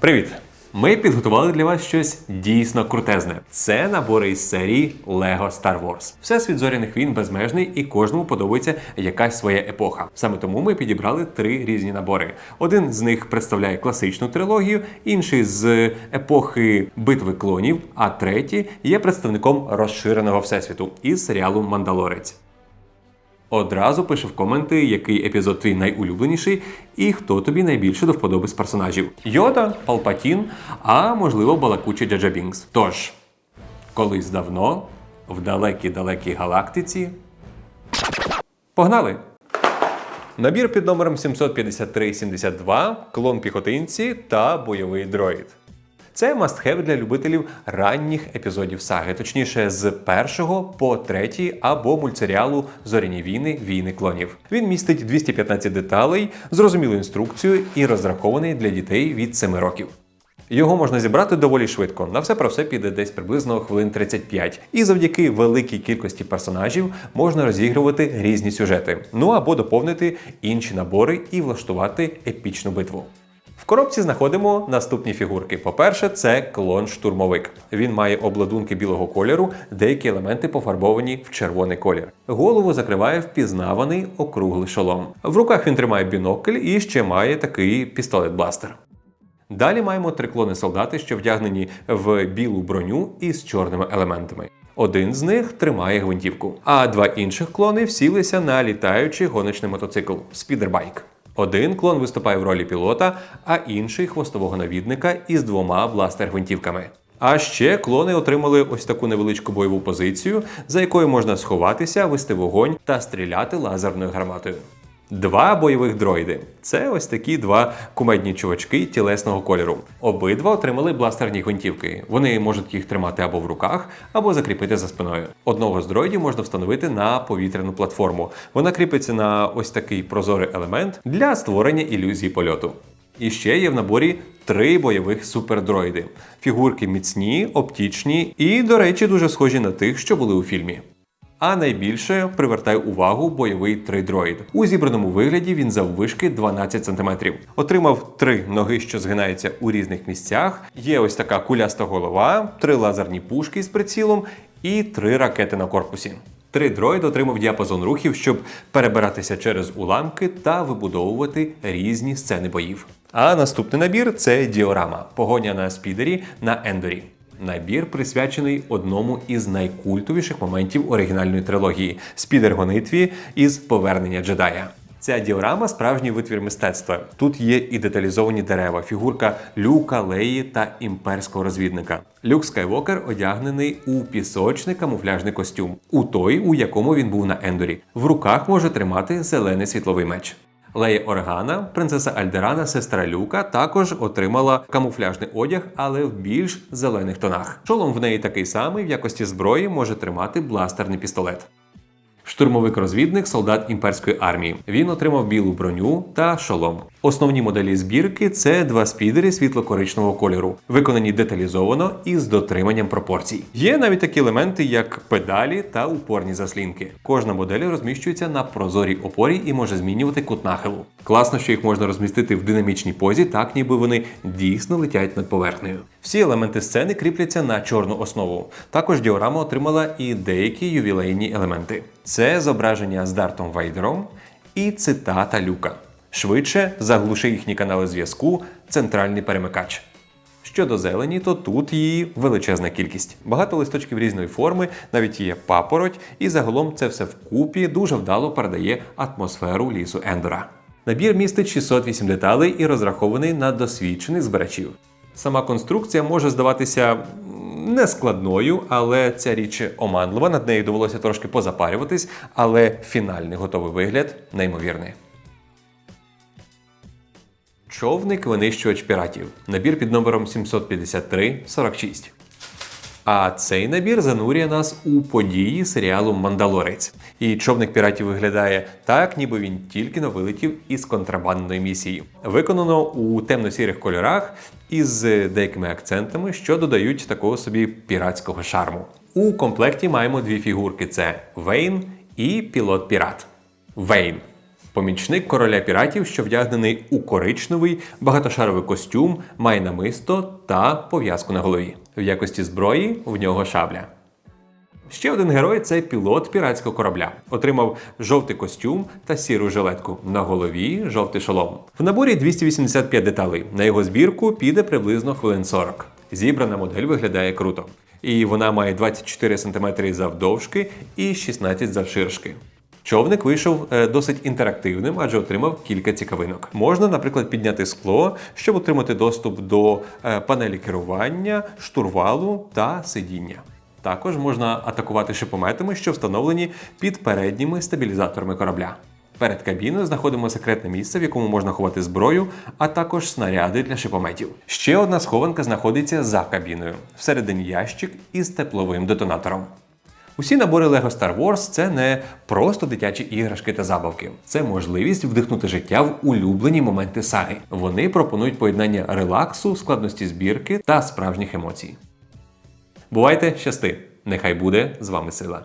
Привіт! Ми підготували для вас щось дійсно крутезне. Це набори із серії Lego Star Wars. Всесвіт зоряних війн безмежний і кожному подобається якась своя епоха. Саме тому ми підібрали три різні набори. Один з них представляє класичну трилогію, інший з епохи битви клонів, а третій є представником розширеного всесвіту із серіалу Мандалорець. Одразу пиши в коменти, який епізод твій найулюбленіший і хто тобі найбільше до вподоби з персонажів: Йода, Палпатін, а можливо балакучий Джаджа Бінкс. Тож, колись давно, в далекій-далекій галактиці. Погнали! Набір під номером 753-72, клон піхотинці та бойовий дроїд. Це must-have для любителів ранніх епізодів саги, точніше з першого по третій або мультсеріалу Зоряні війни війни клонів. Він містить 215 деталей, зрозумілу інструкцію і розрахований для дітей від 7 років. Його можна зібрати доволі швидко. На все про все піде десь приблизно хвилин 35. І завдяки великій кількості персонажів можна розігрувати різні сюжети. Ну або доповнити інші набори і влаштувати епічну битву. Коробці знаходимо наступні фігурки. По-перше, це клон-штурмовик. Він має обладунки білого кольору, деякі елементи пофарбовані в червоний колір. Голову закриває впізнаваний округлий шолом. В руках він тримає бінокль і ще має такий пістолет-бластер. Далі маємо три клони солдати, що вдягнені в білу броню із чорними елементами. Один з них тримає гвинтівку, а два інших клони всілися на літаючий гоночний мотоцикл спідербайк. Один клон виступає в ролі пілота, а інший хвостового навідника із двома бластер-гвинтівками. А ще клони отримали ось таку невеличку бойову позицію, за якою можна сховатися, вести вогонь та стріляти лазерною гарматою. Два бойових дроїди. Це ось такі два кумедні чувачки тілесного кольору. Обидва отримали бластерні гвинтівки. Вони можуть їх тримати або в руках, або закріпити за спиною. Одного з дроїдів можна встановити на повітряну платформу. Вона кріпиться на ось такий прозорий елемент для створення ілюзії польоту. І ще є в наборі три бойових супердроїди. Фігурки міцні, оптічні і, до речі, дуже схожі на тих, що були у фільмі. А найбільше привертає увагу бойовий трейдроїд. У зібраному вигляді він заввишки 12 см. Отримав три ноги, що згинаються у різних місцях. Є ось така куляста голова, три лазерні пушки з прицілом і три ракети на корпусі. Трейдроїд отримав діапазон рухів, щоб перебиратися через уламки та вибудовувати різні сцени боїв. А наступний набір це діорама погоня на спідері на ендорі. Набір присвячений одному із найкультовіших моментів оригінальної трилогії спідер-гонитві із повернення джедая. Ця діорама справжній витвір мистецтва. Тут є і деталізовані дерева, фігурка Люка, Леї та імперського розвідника. Люк Скайвокер одягнений у пісочний камуфляжний костюм, у той, у якому він був на Ендорі. В руках може тримати зелений світловий меч. Лея Органа, принцеса Альдерана, сестра Люка, також отримала камуфляжний одяг, але в більш зелених тонах. Шолом в неї такий самий, в якості зброї може тримати бластерний пістолет. Штурмовик-розвідник солдат імперської армії. Він отримав білу броню та шолом. Основні моделі збірки це два спідери світло-коричневого кольору, виконані деталізовано і з дотриманням пропорцій. Є навіть такі елементи, як педалі та упорні заслінки. Кожна модель розміщується на прозорій опорі і може змінювати кут нахилу. Класно, що їх можна розмістити в динамічній позі, так ніби вони дійсно летять над поверхнею. Всі елементи сцени кріпляться на чорну основу. Також діорама отримала і деякі ювілейні елементи. Це зображення з Дартом Вейдером і цитата Люка. Швидше заглуши їхні канали зв'язку, центральний перемикач. Щодо зелені, то тут її величезна кількість. Багато листочків різної форми, навіть є папороть, і загалом це все вкупі дуже вдало передає атмосферу лісу Ендора. Набір містить 608 деталей і розрахований на досвідчених збирачів. Сама конструкція може здаватися нескладною, але ця річ оманлива. Над нею довелося трошки позапарюватись, але фінальний готовий вигляд неймовірний. Човник винищувач піратів. Набір під номером 753-46. А цей набір занурює нас у події серіалу Мандалорець. І човник піратів виглядає так, ніби він тільки но вилетів із контрабандної місії. Виконано у темно-сірих кольорах із деякими акцентами, що додають такого собі піратського шарму. У комплекті маємо дві фігурки: це Вейн і пілот-пірат. Вейн Помічник короля піратів, що вдягнений у коричневий багатошаровий костюм, має намисто та пов'язку на голові. В якості зброї в нього шабля. Ще один герой це пілот піратського корабля. Отримав жовтий костюм та сіру жилетку. На голові жовтий шолом. В наборі 285 деталей. На його збірку піде приблизно хвилин 40. Зібрана модель виглядає круто. І вона має 24 см завдовжки і 16 завширшки. Човник вийшов е, досить інтерактивним, адже отримав кілька цікавинок. Можна, наприклад, підняти скло, щоб отримати доступ до е, панелі керування, штурвалу та сидіння. Також можна атакувати шипометами, що встановлені під передніми стабілізаторами корабля. Перед кабіною знаходимо секретне місце, в якому можна ховати зброю, а також снаряди для шипометів. Ще одна схованка знаходиться за кабіною, всередині ящик із тепловим детонатором. Усі набори LEGO Star Wars це не просто дитячі іграшки та забавки. Це можливість вдихнути життя в улюблені моменти саги. Вони пропонують поєднання релаксу, складності збірки та справжніх емоцій. Бувайте щасти! Нехай буде з вами сила!